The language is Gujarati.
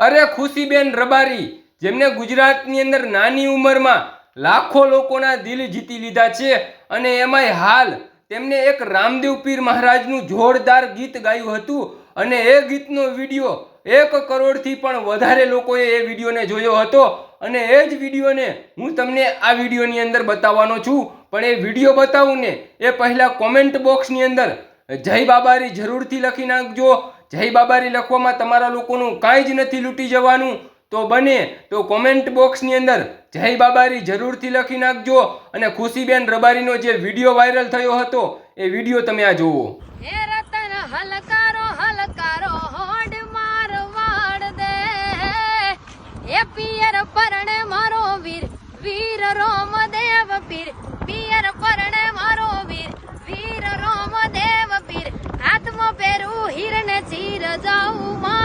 અરે ખુશીબેન રબારી, જેમને ગુજરાતની અંદર નાની ઉંમરમાં લાખો લોકોના દિલ જીતી લીધા છે અને એમાંય હાલ તેમને એક રામદેવ પીર મહારાજનું જોરદાર ગીત ગાયું હતું અને એ ગીતનો વીડિયો એક કરોડથી પણ વધારે લોકોએ એ વિડીયોને જોયો હતો અને એ જ વિડીયોને હું તમને આ વિડીયોની અંદર બતાવવાનો છું. પણ એ વીડિયો બતાવું ને એ પહેલાં કોમેન્ટ બોક્સની અંદર જય બાબારી જરૂરથી લખી નાખજો. જય બાબારી લખવામાં તમારા લોકોનું કાંઈ જ નથી લૂંટી જવાનું. તો બને, તો કોમેન્ટ બોક્સની અંદર જય બાબારી જરૂરથી લખી નાખજો અને ખુશીબેન રબારીનો જે વીડિયો વાયરલ થયો હતો, એ વીડિયો તમે આ જુઓ. હલકારો હલકારો, હોડ માર વાડ દે. હે પિયર પરણે મારો વીર વીર રોમ દેવ પીર, પિયર પરણે મારો વીર વીર રોમ દેવ